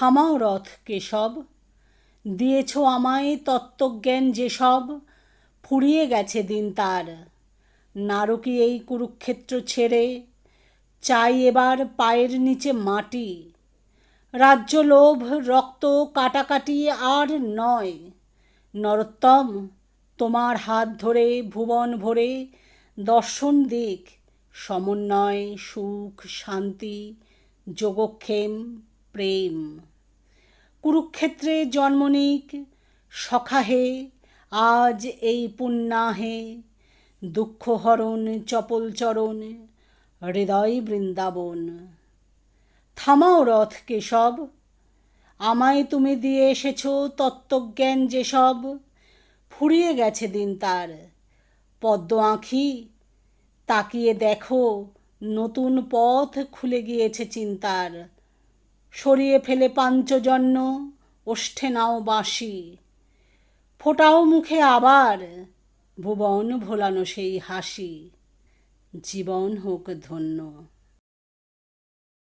থামাও রথ কেশব, দিয়েছ আমায় তত্ত্বজ্ঞান যেসব, ফুরিয়ে গেছে দিন তার। নারকী এই কুরুক্ষেত্র ছেড়ে, চাই এবার পায়ের নিচে মাটি। রাজ্য লোভ রক্ত কাটাকাটি আর নয়। নরোত্তম, তোমার হাত ধরে ভুবন ভরে দর্শন দিক, সমন্বয়, সুখ, শান্তি, যোগক্ষেম, প্রেম। কুরুক্ষেত্রে জন্ম নিক, সখাহে, আজ এই পুণ্যাহে। দুঃখহরণ চপল চরণ হৃদয় বৃন্দাবন থামাও রথ কেশব, আমায় তুমি দিয়ে এসেছ তত্ত্বজ্ঞান যেসব। ফুরিয়ে গেছে দিন তার, পদ্ম আঁখি, তাকিয়ে দেখো নতুন পথ খুলে গিয়েছে চিন্তার। সরিয়ে ফেলে পাঞ্চজন্য, ওষ্ঠে নাও বাঁশি। ফোটাও মুখে আবার, ভুবন ভোলানো সেই হাসি। জীবন হোক ধন্য।